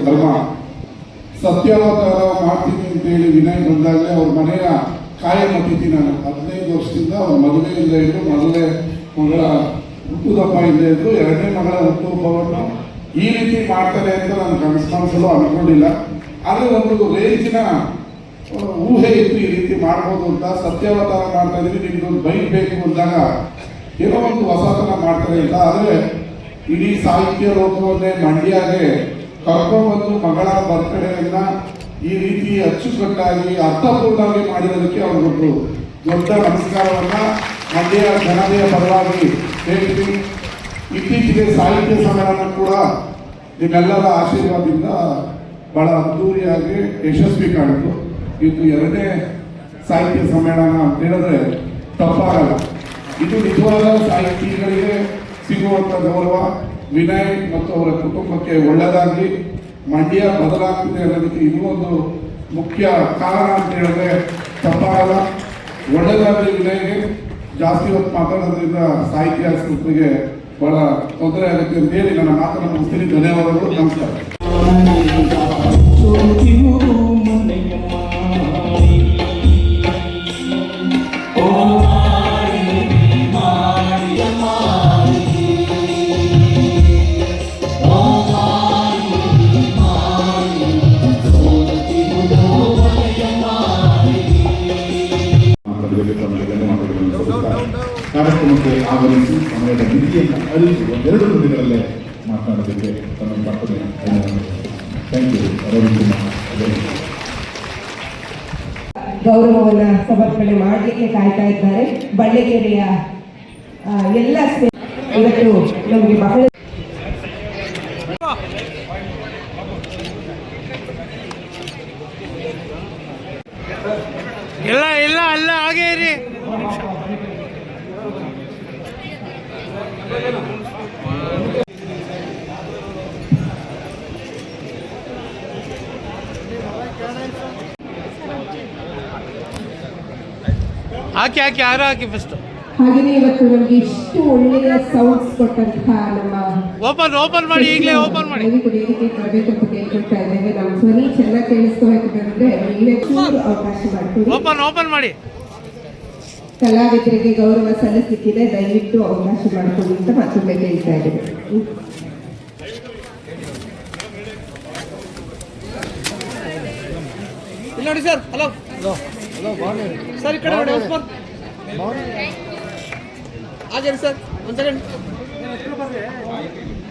ಧರ್ಮ. ಸತ್ಯಾವತಾರ ಮಾಡ್ತೀನಿ ಅಂತೇಳಿ ವಿನಯ್ ಬಂದಾಗಲೇ ಅವ್ರ ಮನೆಯ ಕಾಯಂ ಅತಿಥಿ ನಾನು. ಹದಿನೈದು ವರ್ಷದಿಂದ ಅವ್ರ ಮದುವೆಯಿಂದ ಇದ್ದು ಮೊದಲನೇ ಮಗಳ ಹುಟ್ಟುದಪ್ಪ ಇದ್ದೇ ಇದ್ದು ಎರಡನೇ ಮಗಳ ಹುಟ್ಟುಹಬ್ಬವನ್ನು ಈ ರೀತಿ ಮಾಡ್ತಾರೆ ಅಂತ ನಾನು ಕನಸು ಅನ್ಕೊಂಡಿಲ್ಲ. ಆದರೆ ಒಂದು ರೇಂಜಿನ ಊಹೆ ಇತ್ತು ಈ ರೀತಿ ಮಾಡ್ಬೋದು ಅಂತ ಸತ್ಯಾವತಾರ ಮಾಡ್ತಾ ಇದ್ದೀವಿ. ನಿಮ್ದೊಂದು ಬೈಕ್ ಬೇಕು ಅಂದಾಗ ಏನೋ ಒಂದು ಹೊಸತನ ಮಾಡ್ತಾರೆ ಅಂತ. ಆದರೆ ಇಡೀ ಸಾಹಿತ್ಯ ಲೋಕವನ್ನೇ ಮಂಡ್ಯಾಗೆ ಕರ್ಕೊಂಡ್ಬಂದು ಮಗಳ ಬರ್ತಡೆಯನ್ನ ಈ ರೀತಿ ಅಚ್ಚುಕಟ್ಟಾಗಿ, ಅರ್ಥಪೂರ್ಣವಾಗಿ ಮಾಡಿರೋದಕ್ಕೆ ಅವ್ರಿಗೊಂದು ದೊಡ್ಡ ನಮಸ್ಕಾರವನ್ನ ಮಂಡ್ಯ ಜನತೆಯ ಪರವಾಗಿ ಹೇಳ್ತೀನಿ. ಇತ್ತೀಚೆಗೆ ಸಾಹಿತ್ಯ ಸಮ್ಮೇಳನ ಕೂಡ ನಿಮ್ಮೆಲ್ಲರ ಆಶೀರ್ವಾದದಿಂದ ಬಹಳ ಅದ್ದೂರಿಯಾಗಿ ಯಶಸ್ವಿ ಕಾಣಿತು. ಇದು ಎರಡನೇ ಸಾಹಿತ್ಯ ಸಮ್ಮೇಳನ ಅಂತ ಹೇಳಿದ್ರೆ ತಪ್ಪಾಗಲ್ಲ. ಇದು ನಿಜವಾದ ಸಾಹಿತಿಗಳಿಗೆ ಸಿಗುವಂತ ಗೌರವ, ವಿನಯ್ ಮತ್ತು ಅವರ ಕುಟುಂಬಕ್ಕೆ ಒಳ್ಳೆಯದಾಗಿ ಮಂಡ್ಯ ಬದಲಾಗ್ತಿದೆ ಅನ್ನೋದಕ್ಕೆ ಇನ್ನೂ ಒಂದು ಮುಖ್ಯ ಕಾರಣ ಅಂತ ಹೇಳಿದ್ರೆ ತಪ್ಪಾಗಲ್ಲ. ಒಳ್ಳೆಯದಾಗಲಿ ವಿನಯ್ಗೆ, ಜಾಸ್ತಿ ಹೊತ್ತು ಮಾತಾಡೋದ್ರಿಂದ ಸಾಹಿತ್ಯ ಸಂಸ್ಥೆಗೆ ಬಹಳ ತೊಂದರೆ ಆಗುತ್ತೆ ಅಂತ ಹೇಳಿ ನನ್ನ ಮಾತನ್ನು ಮುಗಿಸ್ತೀನಿ. ಧನ್ಯವಾದಗಳು. ನಮಸ್ಕಾರ. ಸೋಂಕಿಗುದು ಮನೆಯ ಮಾಡಿ ಓ ಮಾತಾಡಬೇಕು ತಮ್ಮಲ್ಲೆಲ್ಲ ಮಾತಾಡಬೇಕು ಅಂತ ಕಾರ್ಯಕ್ರಮಕ್ಕೆ ಆಗಮಿಸಿ ಸಮಯದ ಮಿತಿಯನ್ನು ಅರಿತು ಒಂದೆರಡು ನುಡಿಗಳಲ್ಲೇ ಮಾತನಾಡೋದಕ್ಕೆ ತಮ್ಮ ಮಕ್ಕಳು ಥ್ಯಾಂಕ್ ಯು ಗೌರವವನ್ನ ಸಮರ್ಪಣೆ ಮಾಡಲಿಕ್ಕೆ ಕಾಯ್ತಾ ಇದ್ದಾರೆ. ಬಳ್ಳಿಗೆರೆಯ ಎಲ್ಲ ಇವತ್ತು ನಮಗೆ ಬಹಳ ಇಲ್ಲ ಇಲ್ಲ ಅಲ್ಲ ಹಾಗೆ ಇರಿ. ಹಾಕಿ ಹಾಕಿ ಯಾರು ಹಾಕಿ ಫಸ್ಟ್ ಹಾಗೆಯೇ ಇವತ್ತು ನಮಗೆ ಇಷ್ಟು ಒಳ್ಳೆಯ ಸೌಂಡ್ಸ್ ಕೊಟ್ಟಂತಹ ನಮ್ಮ ಓಪನ್ ಓಪನ್ ಮಾಡಿ ಈಗಲೇ ಓಪನ್ ಮಾಡಿ. ವೇದಿಕೆ ಬರಬೇಕು ಅಂತ ಕೇಳ್ಕೊಳ್ತಾ ಇದ್ದೇವೆ. ನಮ್ಮ ಧ್ವನಿ ಚೆನ್ನಾಗಿ ಕೇಳಿಸ್ಕೋಬೇಕಂದ್ರೆ ಇಲ್ಲೇ ಚೂರು ಅವಕಾಶ ಮಾಡ್ತೀವಿ ಓಪನ್ ಓಪನ್ ಮಾಡಿ. ಕಲಾವಿದರಿಗೆ ಗೌರವ ಸಲ್ಲಿಸಲಿಕ್ಕಿದೆ. ದಯವಿಟ್ಟು ಅವಕಾಶ ಮಾಡಿಕೊಡಿ ಅಂತ ಮತ್ತೊಮ್ಮೆ ಕೇಳ್ತಾ ಇದ್ದೇವೆ. ನೋಡಿ ಸರ್ ಹಲೋ. ಸರ್ ಈ ಕಡೆ ನೋಡಿ ಉಸ್ಮಾನ್ ಸರ್ ಒಂದು ಸೆಕೆಂಡ್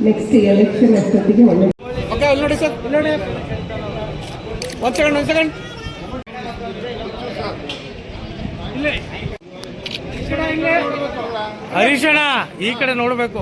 ನೆಕ್ಸ್ಟ್ ಎಲೆಕ್ಷನ್ ಅಷ್ಟೊತ್ತಿಗೆ ಒಳ್ಳೆ ಓಕೆ ಅಲ್ಲಿ ನೋಡಿ ಸರ್ ಇಲ್ಲಿ ನೋಡಿ ಒಂದು ಸೆಕೆಂಡ್ ಒಂದು ಸೆಕೆಂಡ್ ಹರೀಶಣ್ಣ ಈ ಕಡೆ ನೋಡಬೇಕು.